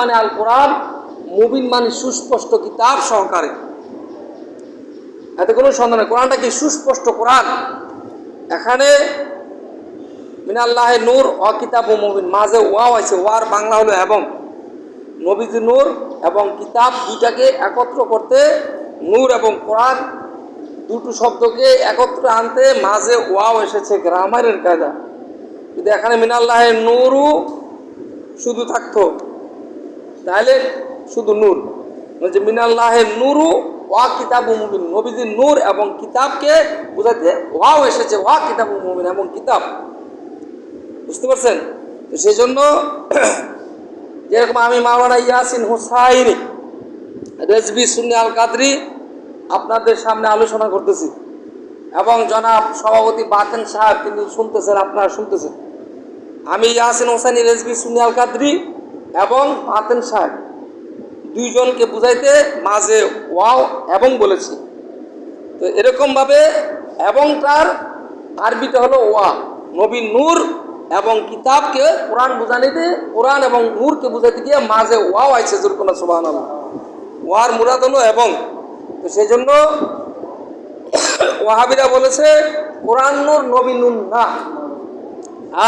মানে আল কোরআন, মুবিন মানে সুস্পষ্ট কিতাব সহকারে। এতে কোনো সন্দেহ নেই। কোরআনটা কি সুস্পষ্ট কোরআন? এখানে মিনাল্লাহে নূর অ কিতাব ও মুবিন। মাঝে ওয়াও আছে, ওয়ার বাংলা হলো এবং। নবীজি নূর এবং কিতাব দুইটাকে একত্র করতে নূর এবং কোরআন দুটো শব্দকে একত্র আনতে মাঝে ওয়াও এসেছে গ্রামারের কায়দা। কিন্তু এখানে মিনাল্লাহে নূরও শুধু থাকতো। তাহলে শুধু নূর। মানে যে মিনাল্লাহে নুরু ওয়া কিতাব মুবিন নবীজি নূর এবং কিতাবকে বোঝাতে ওয়াও এসেছে, ওয়া কিতাব মুবিন এবং কিতাব। বুঝতে পারছেন? তো সেই জন্য যেরকম আমি মাওলানা ইয়াসিন হুসাইনি, রেজবি সুন্নি আল কাদরি আপনাদের সামনে আলোচনা করতেছি। এবং জনাব সভাপতি বাতেন সাহেব, তিনি শুনতেছেন, আপনারা শুনতেছেন। আমি ইয়াসিন হোসাইনি, রেজবি সুন্নি আল কাদরি এবং বাতেন সাহেব। দুইজনকে বুঝাইতে মাঝে ওয়াও এবং বলেছি। তো এরকমভাবে এবং তার আরবিতে হলো ওয়া, নবী নূর এবং কিতাবকে কোরআন বুঝানিতে, কোরআন এবং নূরকে বুঝাইতে গিয়ে মাঝে ওয়াও আইছে জুরকুনা সুবাহ ওয়ার মুরাদ হলো এবং। তো সেই জন্য ওয়াহাবিরা বলেছে, কোরআন নূর নবী নূর না।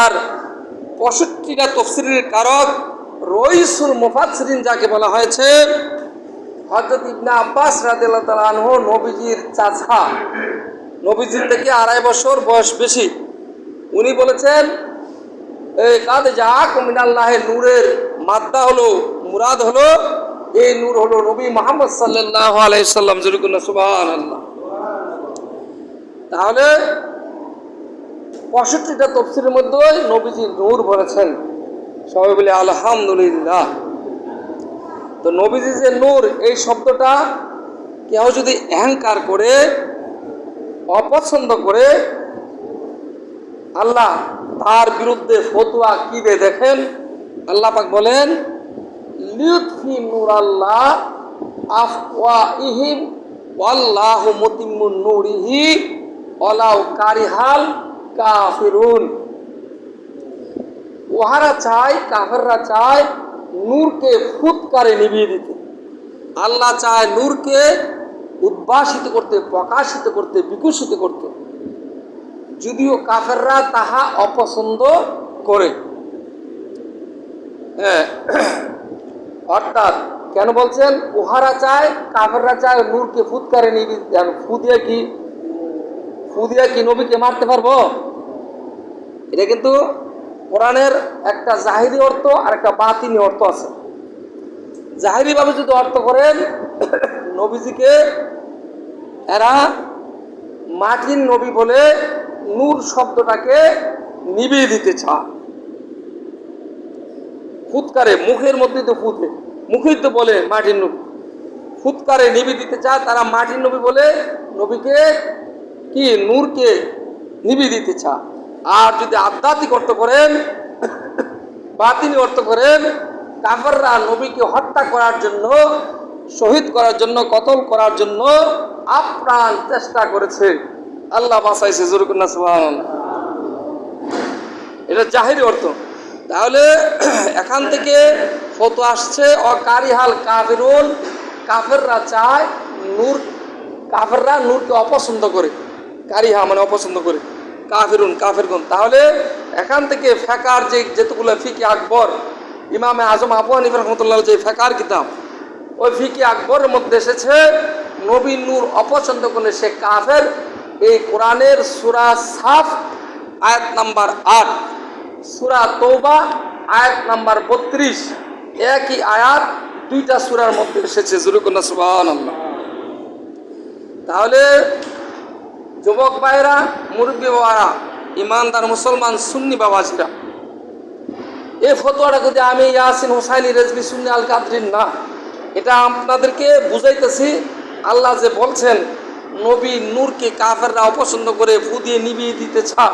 আর পঁয়ষট্টিটা তফসিরের কারক রইসুল মুফাসরিন যাকে বলা হয়েছে হজরত ইবনা আব্বাস রাদিয়াল্লাহু তাআলা আনহু নবীজির চাচা। নবীজির থেকে আড়াই বছর বয়স বেশি। উনি বলেছেন এই কাদ যাক মিনাল্লাহে নূরের মাদ্দা হলো, মুরাদ হলো, এই নূর হলো নবী মোহাম্মদ সাল্লাল্লাহু আলাইহি সাল্লাম জরুকুল্লাহ সুবহানাল্লাহ। তাহলে পঁয়ষট্টিটা তফসিলের মধ্যে নবীজি নূর বলেছেন। সবাই বলে, আলহামদুলিল্লাহ। তো নবীজি যে নূর, এই শব্দটা কেউ যদি অহংকার করে, অপছন্দ করে, আল্লাহ তার বিরুদ্ধে ফতুয়া কি দেখেন? আল্লাহ পাক বলেন লিউৎফি নূর আল্লাহ আফওয়া ইহিম ওয়াল্লাহু মুতিম্মুন নূরিহি ওয়ালাউ কারিহাল কাফিরুন। ওহারা চায়, কাফেররা চায় নূরকে ফুৎকারে নিভিয়ে দিতে। আল্লাহ চায় নূরকে উদ্ভাসিত করতে, প্রকাশিত করতে, বিকশিত করতে। যদিও কাফেররা তাহা অপছন্দ করে। অর্থাৎ কেন বলছেন? উহারা চায়, কাফেররা চায় নূরকে ফুৎকারে নিবি ফু দিয়ে কি ফুদিয়া কি নবীকে মারতে পারব? এটা কিন্তু কোরআনের একটা জাহিরি অর্থ আর একটা বাতিনি অর্থ আছে। জাহিরিভাবে যদি অর্থ করেন, নবীজিকে এরা মাটির নবী বলে নূর শব্দটাকে নিবিয়ে দিতে চায়। ফুৎকারে মুখের মধ্যে তো ফুটে মুখেই তো বলে মাটির নবী। ফুৎকারে নিবি দিতে চায়, তারা মাটির নবী বলে নবীকে কি? নূরকে নিবি দিতে চায়। আর যদি আধ্যাত্মিক অর্থ করেন বাতিনি অর্থ করেন, কাফররা নবীকে হত্যা করার জন্য, শহীদ করার জন্য, কতল করার জন্য আপ্রাণ চেষ্টা করেছে। আল্লাহ বাসাইছে জরুকুন্না সুবহান এটা জাহিরি অর্থ। তাহলে এখান থেকে ফটো আসছে, অকারিহাল কাফিরুল কাফেররা চায় নূর, কাফেররা নূরকে অপছন্দ করে। কারিহা মানে অপছন্দ করে। কাফিরুন, কাফেরগুন। তাহলে এখান থেকে ফেকার যে যেতগুলো ফিকি আকবর, ইমামে আজম আবু হানিফ রহমতুল্লাহ যে ফেকার কিতাব, ওই ফিকি আকবরের মধ্যে এসেছে নবী নূর অপছন্দ করলে সে কাফের। এই কোরআনের সুরা সাফ, আয়াত নাম্বার আট, সুরা তৌবা আয়াত নাম্বার বত্রিশ, একই আয়াত দুইটা সুরার মধ্যে এসেছে। জুরুকন্যা সুবাহ তাহলে যুবক ভাইরা মুরব্বী বাবারা ইমানদার মুসলমান সুন্নি বাবাজিরা, এই ফতোয়াটা যদি আমি ইয়াসিন হোসাইনি রেজবি সুন্নি আল কাদরিন না, এটা আপনাদেরকে বুঝাইতেছি, আল্লাহ যে বলছেন, নবী নূরকে কাফেররা অপছন্দ করে ফু দিয়ে নিবিয়ে দিতে চা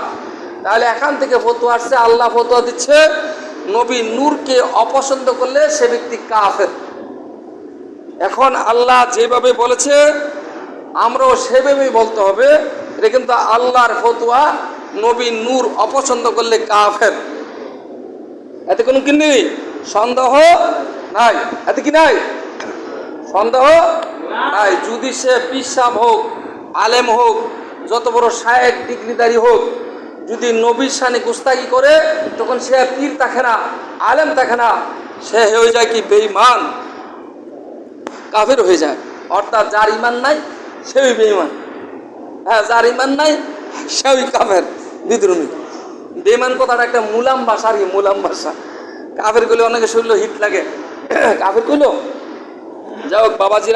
তাহলে এখান থেকে ফতোয়া আসছে, আল্লাহ ফতোয়া দিচ্ছে, নবী নূরকে অপছন্দ করলে সে ব্যক্তি কাফের। এখন আল্লাহ যেভাবে বলেছে আমরাও সেভাবেই বলতে হবে, এটা কিন্তু আল্লাহর ফতুয়া নবী নূর অপছন্দ করলে কাফের। এতে কোনো কি নেই? সন্দেহ নাই। এতে কি নাই? সন্দেহ নাই। যদি সে পিসাব হোক, আলেম হোক, যত বড় শায়েক, ডিগ্রিদারি হোক, যদি নবীর সানি গুস্তাগি করে, তখন সে পীর থাকে না, আলেম থাকে না, সে হয়ে যায় কি বেইমান কাফের হয়ে যায়। অর্থাৎ যার ইমান নাই সেই বেইমান হ্যাঁ যার ইমান নাই সেই কাফের। বিদ্রোহী। বেমান কথাটা একটা মুলাম ভাষা আর কি, মুলাম ভাষা। কাফের করলে অনেকে শরীর হিট লাগে। কাফের কইলো? যাই হোক, বাবাজিরা